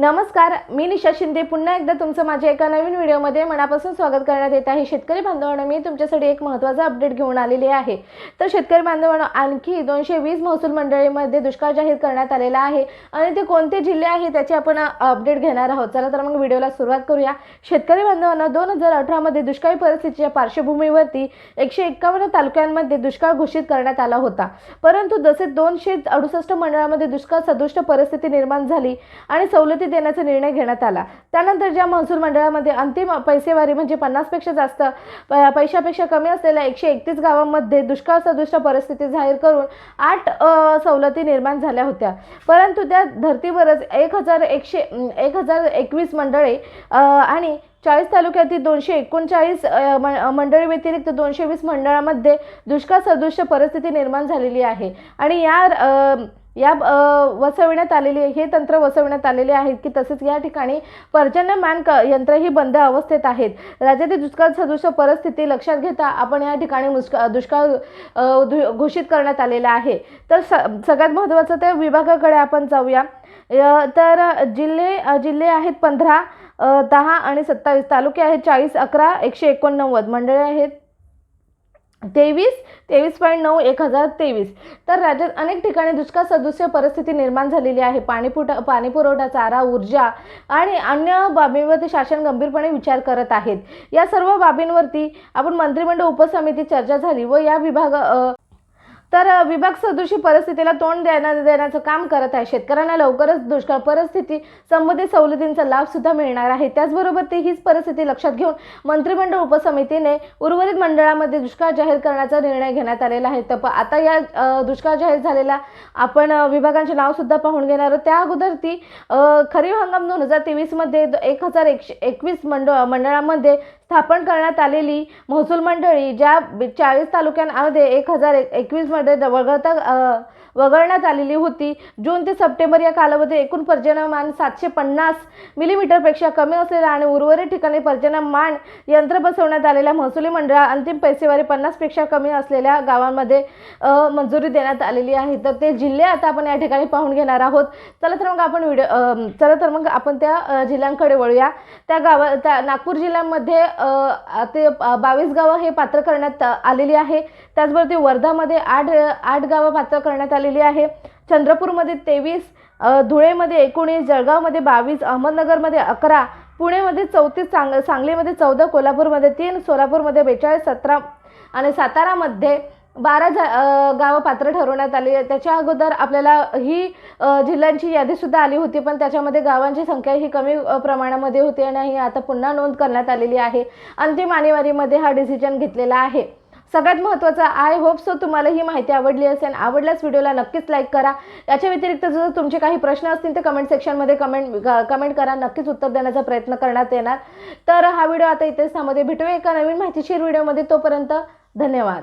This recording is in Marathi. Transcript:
नमस्कार मी निशा शिंदे. पुन्हा एकदा तुमचं माझ्या एका नवीन व्हिडिओमध्ये मनापासून स्वागत करण्यात येत आहे. शेतकरी बांधवांनो मी तुमच्यासाठी एक महत्त्वाचा अपडेट घेऊन आलेली आहे. तर शेतकरी बांधवांनो आणखी दोनशे वीस महसूल मंडळीमध्ये दुष्काळ जाहीर करण्यात आलेला आहे आणि ते कोणते जिल्हे आहे त्याचे आपण अपडेट घेणार आहोत. चला तर मग व्हिडिओला सुरुवात करूया. शेतकरी बांधवांना दोन हजार अठरामध्ये दुष्काळी परिस्थितीच्या पार्श्वभूमीवरती एकशे एक्कावन्न तालुक्यांमध्ये दुष्काळ घोषित करण्यात आला होता. परंतु जसे दोनशे अडुसष्ट मंडळामध्ये दुष्काळ सदृष्ट परिस्थिती निर्माण झाली आणि सवलती देण्याचा निर्णय घेण्यात आला. त्यानंतर ज्या महसूल मंडळामध्ये अंतिम पैसेवारी म्हणजे पन्नासपेक्षा जास्त प- पैशापेक्षा कमी असलेल्या एकशे एकतीस गावांमध्ये दुष्काळ सदृष्ट परिस्थिती जाहीर करून आठ सवलती निर्माण झाल्या होत्या. परंतु त्या धर्तीवरच एक हजार एकशे एक हजार एकवीस मंडळे आणि चाळीस तालुक्यातील दोनशे एकोणचाळीस मंडळी व्यतिरिक्त दोनशे वीस मंडळामध्ये दुष्काळ सदृश्य परिस्थिती निर्माण झालेली आहे. आणि या या वसविण्यात आलेली हे तंत्र वसविण्यात आलेले आहेत की तसेच या ठिकाणी पर्जन्यमान क यंत्रही बंद अवस्थेत आहेत. राज्यातील दुष्काळ सदृश परिस्थिती लक्षात घेता आपण या ठिकाणी मुस्का दुष्काळ घोषित करण्यात आलेला आहे. तर स सगळ्यात महत्त्वाचं त्या विभागाकडे आपण जाऊया. तर जिल्हे जिल्हे आहेत पंधरा दहा आणि सत्तावीस. तालुके आहेत चाळीस अकरा एकशे एकोणनव्वद. मंडळे आहेत तेवीस तेवीस पॉईंट नऊ एक हजार तेवीस. तर राज्यात अनेक ठिकाणी दुष्काळ सदृश्य परिस्थिती निर्माण झालेली आहे. पाणीपुट पाणीपुरवठा चारा ऊर्जा आणि अन्य बाबींवरती शासन गंभीरपणे विचार करत आहेत. या सर्व बाबींवरती आपण मंत्रिमंडळ उपसमिती चर्चा झाली व या विभाग तर विभाग सदृशी परिस्थितीला तोंड देण्या देण्याचं काम करत आहे. शेतकऱ्यांना लवकरच दुष्काळ परिस्थिती संबंधित सवलतींचा लाभ सुद्धा मिळणार आहे. त्याचबरोबर ती हीच परिस्थिती लक्षात घेऊन मंत्रिमंडळ उपसमितीने उर्वरित मंडळामध्ये दुष्काळ जाहीर करण्याचा निर्णय घेण्यात आलेला आहे. तर प- आता या दुष्काळ जाहीर झालेला आपण विभागांचे नाव सुद्धा पाहून घेणार आहोत. त्या अगोदर ती खरीप हंगाम दोन हजार तेवीसमध्ये एक हजार एकशे एकवीस मंडळ मंडळामध्ये स्थापन करण्यात आलेली महसूल मंडळी ज्या चाळीस तालुक्यांमध्ये एक हजार एकवीसमध्ये वगळता वगळण्यात आलेली होती. जून ते सप्टेंबर या कालावधीत एकूण पर्जन्यमान सातशे पन्नास मिलीमीटरपेक्षा कमी असलेला आणि उर्वरित ठिकाणी पर्जन्यमान यंत्र बसवण्यात आलेल्या महसुली मंडळा अंतिम पैसेवारी पन्नासपेक्षा कमी असलेल्या गावांमध्ये मंजुरी देण्यात आलेली आहे. तर ते जिल्हे आता आपण या ठिकाणी पाहून घेणार आहोत. चला तर मग आपण व्हिडिओ चला तर मग आपण त्या जिल्ह्यांकडे वळूया. त्या गावा त्या नागपूर जिल्ह्यामध्ये ते बावीस गावं हे पात्र करण्यात आलेली आहे. त्याचबरोबर वर्धामध्ये आठ आठ गावं पात्र करण्यात आलेली आहे. चंद्रपूरमध्ये तेवीस धुळेमध्ये एकोणीस जळगावमध्ये बावीस अहमदनगरमध्ये अकरा पुणेमध्ये चौतीस सांग सांगलीमध्ये चौदा कोल्हापूरमध्ये तीन सोलापूरमध्ये बेचाळीस सतरा आणि सातारामध्ये बारा जा गावं पात्र ठरवण्यात आली. त्याच्या अगोदर आपल्याला ही जिल्ह्यांची यादीसुद्धा आली होती पण त्याच्यामध्ये गावांची संख्या ही कमी प्रमाणामध्ये होती आणि ही आता पुन्हा नोंद करण्यात आलेली आहे. अंतिम आणीबाणीमध्ये हा डिसिजन घेतलेला आहे. सगळ्यात महत्त्वाचं आय होप सो तुम्हाला ही माहिती आवडली असेल. आवडल्यास व्हिडिओला नक्कीच लाईक करा. याच्या व्यतिरिक्त जर तुमचे काही प्रश्न असतील तर कमेंट सेक्शनमध्ये कमेंट कमेंट करा. नक्कीच उत्तर देण्याचा प्रयत्न करण्यात येणार. तर हा व्हिडिओ आता इथेच भेटूया एका नवीन माहितीशीर व्हिडिओमध्ये. तोपर्यंत धन्यवाद.